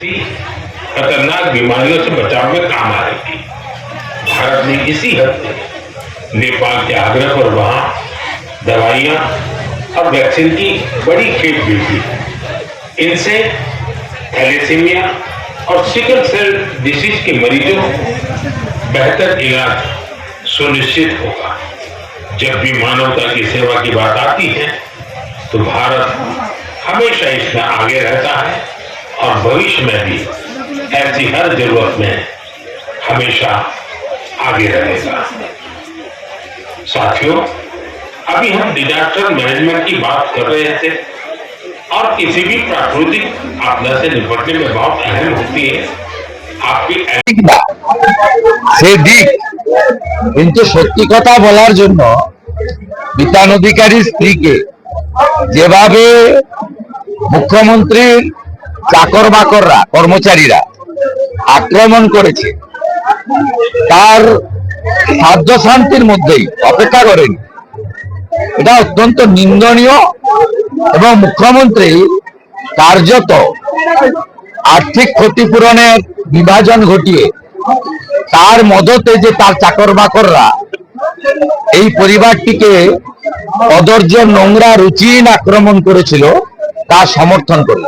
खतरनाक बीमारियों से बचाव में काम आ रही थी। भारत ने इसी हफ़्ते नेपाल के आग्रह पर वहाँ दवाइयाँ और वैक्सीन की बड़ी खेप भेजी इनसे थैलेसीमिया और सिकल सेल डिसीज के मरीजों को बेहतर इलाज सुनिश्चित होगा। जब भी मानवता की सेवा की बात आती है तो भारत हमेशा इसमें आगे रहता है। और भविष्य में भी ऐसी हर जरूरत में हमेशा आगे रहेगा साथियों अभी हम डिजास्टर मैनेजमेंट की बात कर रहे थे और किसी भी प्राकृतिक आपदा से निपटने में बहुत अहम होती है आपकी ঠিক না সে দিক কিন্তু সত্যি কথা বলার জন্য বিতান অধিকারী স্ত্রীকে যেভাবে মুখ্যমন্ত্রীর চাকর বাকররা, কর্মচারীরা আক্রমণ করেছে। তার সাধ্য শান্তির মধ্যেই অপেক্ষা করেনি। এটা অত্যন্ত নিন্দনীয় এবং মুখ্যমন্ত্রী কার্যত আর্থিক ক্ষতিপূরণের বিভাজন ঘটিয়ে তার মদতে যে তার চাকর বাকররা এই পরিবারটিকে অদর্য নোংরা রুচিহীন আক্রমণ করেছিল, তা সমর্থন করল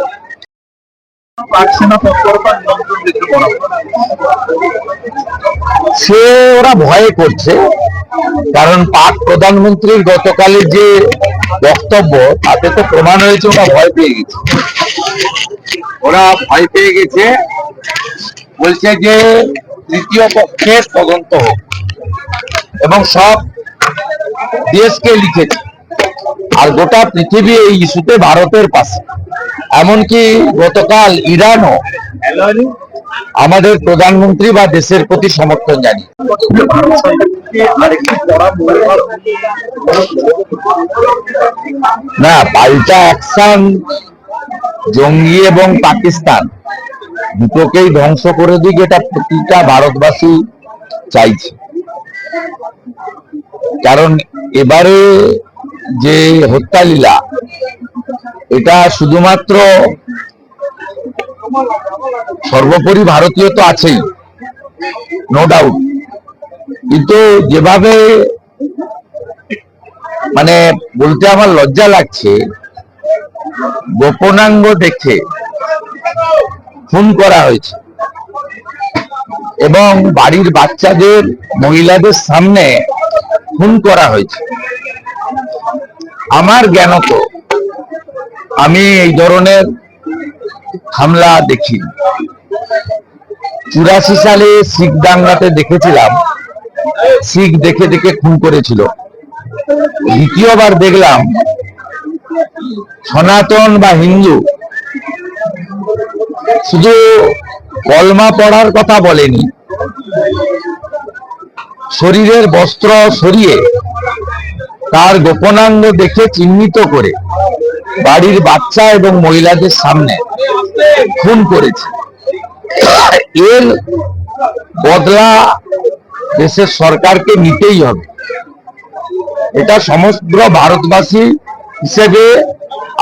সে ওরা ভয়ে করছে কারণ পাক প্রধানমন্ত্রীর গতকালের যে বক্তব্য তাতে তো প্রমাণ হয়েছে ওরা ভয় পেয়ে গেছে। ওরা ভয় পেয়ে গেছে বলছে যে তৃতীয় পক্ষের তদন্ত হোক। এবং সব দেশকে লিখেছে। আর গোটা পৃথিবী এই ইস্যুতে ভারতের পাশে। এমনকি গতকাল ইরানও আমাদের প্রধানমন্ত্রী বা দেশের প্রতি সমর্থন জানিয়ে না, পাল্টা অ্যাকশন, জঙ্গি এবং পাকিস্তান দুটোকেই ধ্বংস করে দিক এটা প্রতিটা ভারতবাসী চাইছে। কারণ এবারে যে হত্যালীলা এটা শুধুমাত্র সর্বোপরি ভারতীয় তো আছেই নো ডাউট কিন্তু যেভাবে মানে বলতে আমার লজ্জা লাগছে, গোপনাঙ্গ দেখে খুন করা হয়েছে। এবং বাড়ির বাচ্চাদের, মহিলাদের সামনে খুন করা হয়েছে। আমার জ্ঞানত আমি এই ধরনের হামলা দেখি চুরাশি সালে শিখ দাঙ্গাতে দেখেছিলাম। শিখ দেখে দেখে খুন করেছিল। দ্বিতীয়বার দেখলাম সনাতন বা হিন্দু শুধু কলমা পড়ার কথা বলেনি। শরীরের বস্ত্র সরিয়ে তার গোপনাঙ্গ দেখে চিহ্নিত করে বাড়ির বাচ্চা এবং মহিলাদের সামনে খুন করেছে। এর বদলা দেশের সরকারকে নিতেই হবে। এটা সমগ্র ভারতবাসী হিসেবে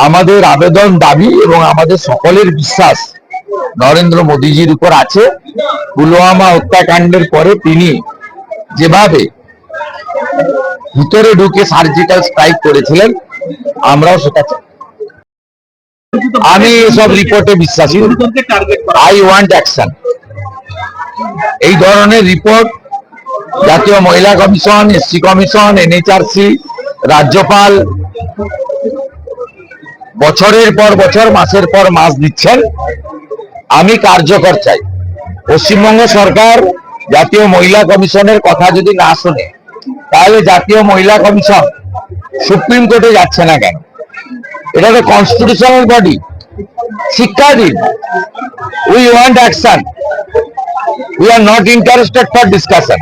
আমাদের আবেদন দাবি এবং আমাদের সকলের বিশ্বাস। নরেন্দ্র মোদীজির উপর আছে। পুলওয়ামা হত্যাকাণ্ডের পরে তিনি যেভাবে ভিতরে ঢুকে সার্জিক্যাল স্ট্রাইক করেছিলেন, আমরাও সেটা চাই। আমি এসব রিপোর্টে বিশ্বাসী আই ওয়ান্ট অ্যাকশন এই ধরনের রিপোর্ট জাতীয় মহিলা কমিশন এসসি কমিশন এনএচআরসি রাজ্যপাল বছরের পর বছর মাসের পর মাস দিচ্ছেন। আমি কার্যকর চাই। পশ্চিমবঙ্গ সরকার জাতীয় মহিলা কমিশনের কথা যদি না শোনে তাহলে জাতীয় মহিলা কমিশন সুপ্রিম কোর্টে যাচ্ছে না কেন? এটা তো কনস্টিটিউশনাল বডি শিক্ষা দিন। We want action we are not interested for discussion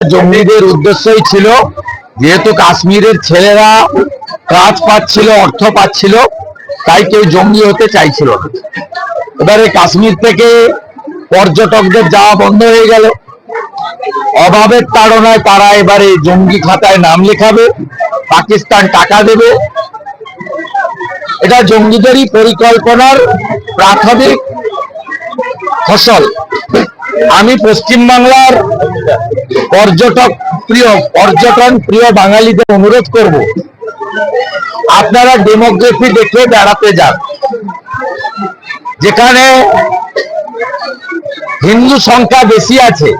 জঙ্গিদের উদ্দেশ্যই ছিল, যেহেতু কাশ্মীরের ছেলেরা কাজ পাচ্ছিল, অর্থ পাচ্ছিল, তাই কেউ জঙ্গি হতে চাইছিল এবারে কাশ্মীর থেকে পর্যটকদের যাওয়া বন্ধ হয়ে গেল। অভাবের তাড়নায় তারা এবারে জঙ্গি খাতায় নাম লেখাবে, পাকিস্তান টাকা দেবে এটা জঙ্গিদেরই পরিকল্পনার প্রাথমিক ফসল। আমি পশ্চিমবাংলার পর্যটক প্রিয়, পর্যটন প্রিয় বাঙালিদের অনুরোধ করব, আপনারা ডেমোগ্রাফি দেখে বেড়াতে যান। যেখানে হিন্দু সংখ্যা বেশি আছে,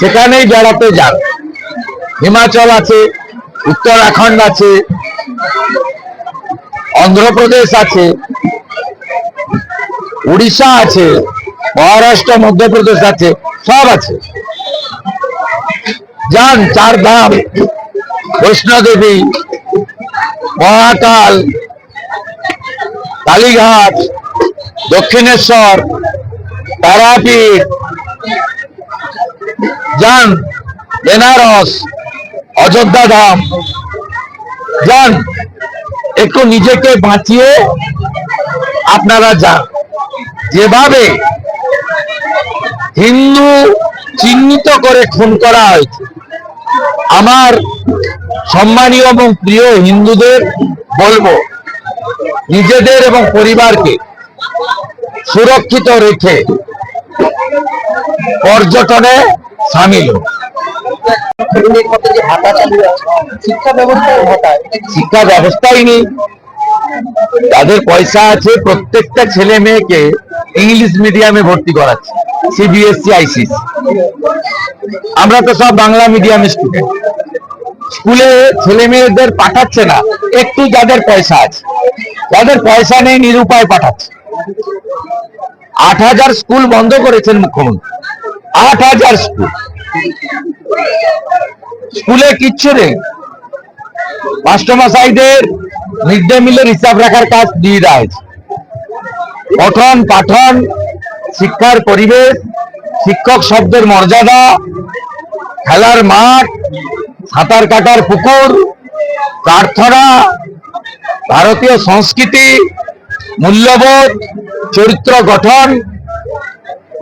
সেখানেই বেড়াতে যান। হিমাচল আছে, উত্তরাখণ্ড আছে অন্ধ্রপ্রদেশ আছে, উড়িষ্যা আছে, মহারাষ্ট্র, মধ্যপ্রদেশ আছে, সব আছে। যান, চার ধাম, বৈষ্ণোদেবী, মহাকাল, কালীঘাট, দক্ষিণেশ্বর, তারাপীঠ। যান, বেনারস, অযোধ্যা ধাম। যান একটু নিজেকে বাঁচিয়ে আপনারা যান যেভাবে হিন্দু চিহ্নিত করে খুন করা হয়েছে, আমার সম্মানীয় এবং প্রিয় হিন্দুদের বলব, নিজেদের এবং পরিবারকে সুরক্ষিত রেখে পর্যটনে সামিল। শিক্ষা ব্যবস্থাই নেই। তাদের পয়সা আছে, প্রত্যেকটা ছেলে মেয়েকে ইংলিশ মিডিয়ামে ভর্তি করাচ্ছে সিবিএসসি আমরা তো সব বাংলা মিডিয়াম স্টুডেন্ট স্কুলে ছেলে মেয়েদের পাঠাচ্ছে না, একটু যাদের পয়সা আছে। যাদের পয়সা নেই, নিরুপায় পাঠাচ্ছে। আট হাজার স্কুল বন্ধ করেছেন মুখ্যমন্ত্রী। আট হাজার স্কুল। স্কুলে কিচ্ছু নেই। মাস্টারমশাইদের মিড ডে মিলের হিসাব রাখার কাজ দিয়ে হয়েছে। পঠন, পাঠন, শিক্ষার পরিবেশ, শিক্ষক শব্দের মর্যাদা, খেলার মাঠ, সাঁতার কাটার পুকুর, প্রার্থনা, ভারতীয় সংস্কৃতি, মূল্যবোধ, চরিত্র গঠন,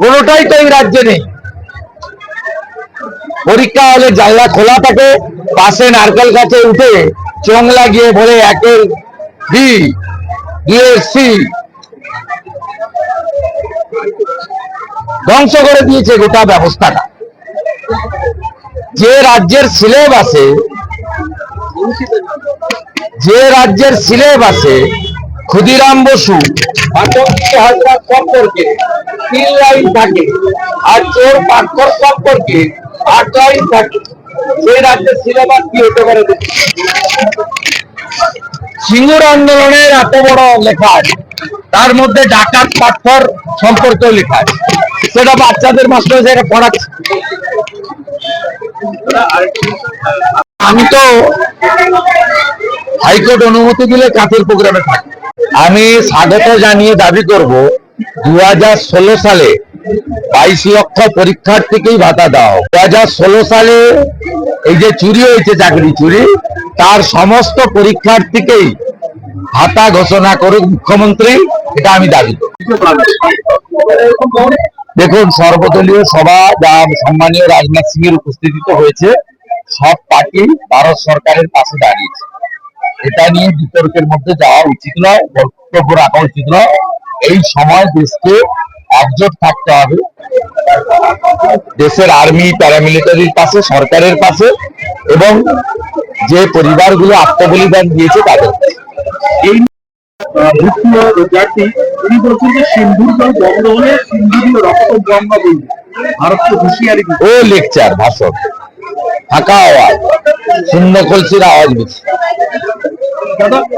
কোনোটাই তো এই রাজ্যে নেই। পরীক্ষা হলে জানলা খোলা থাকে, পাশে নারকেল গাছে উঠে চোং লাগিয়ে বলে একের বি ধ্বংস করে দিয়েছে গোটা ব্যবস্থাটা। যে রাজ্যের সিলেবাসে, যে রাজ্যের সিলেবাসে ক্ষুদিরাম বসু সম্পর্কে তিন লাইন থাকে, আর চোর পাক্ষর সম্পর্কে আট লাইন থাকে, সেই রাজ্যের সিলেবাস কি হতে পারে। সিঙ্গুর আন্দোলনের এত বড় লেখা তার মধ্যে ডাকাত পাথর লেখা সেটা বাচ্চাদের মাস্টার যেটা পড়াচ্ছে। আমি তো হাইকোর্ট অনুমতি দিলে কাঁথের প্রোগ্রামে থাকি আমি স্বাগত জানিয়ে দাবি করব দু হাজার ষোলো সালে বাইশ লক্ষ পরীক্ষার্থীকেই ভাতা দাও। দু হাজার ষোলো সালে এই যে চুরি হয়েছে চাকরি চুরি, তার সমস্ত পরীক্ষার্থীকেই ভাতা ঘোষণা করুক মুখ্যমন্ত্রী, এটা আমি দাবি দেখুন, সর্বদলীয় সভা যা সম্মানীয় রাজনাথ সিং এর উপস্থিতিতে হয়েছে, সব পার্টি ভারত সরকারের পাশে দাঁড়িয়েছে। এটা নিয়ে বিতর্কের মধ্যে যাওয়া উচিত নয়, বক্তব্য রাখা উচিত নয়। এই সময় দেশকে একজোট থাকতে হবে। দেশের আর্মি প্যারামিলিটারির পাশে, সরকারের পাশে এবং যে পরিবারগুলো আত্মবলিদান দিয়েছে তাদের। এই তিনি বলছেন যে সিন্ধুর রক্ত গঙ্গা ভারতকে হুঁশিয়ারি ও লেকচার, ভাষণ। ফাঁকা আওয়াজ, শূন্য কলসির আওয়াজ বেশি।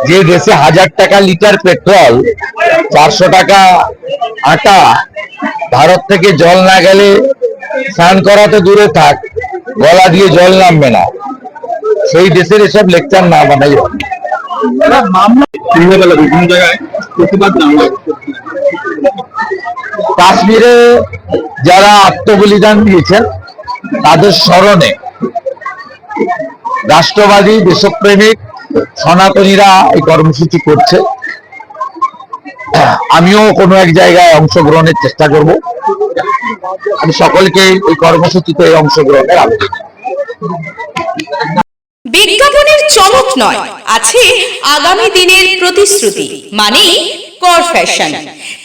যে দেশে হাজার টাকা লিটার পেট্রোল চারশো টাকা আটা ভারত থেকে জল না গেলে স্নান করা তো দূরে থাক গলা দিয়ে জল নামবে না। সেই দেশের এসব লেকচার না বানাই। কাশ্মীরে যারা আত্মবলিদান দিয়েছেন তাদের স্মরণে রাষ্ট্রবাদী দেশপ্রেমিক সনাতনীরা এই কর্মসূচি করছে। আমিও কোনো এক জায়গায় অংশগ্রহণের চেষ্টা করব। আমি সকলকে এই কর্মসূচিতে অংশগ্রহণের আবেদন বিজ্ঞাপনের চমক নয়, আছে আগামী দিনের প্রতিশ্রুতি মানে কর ফ্যাশন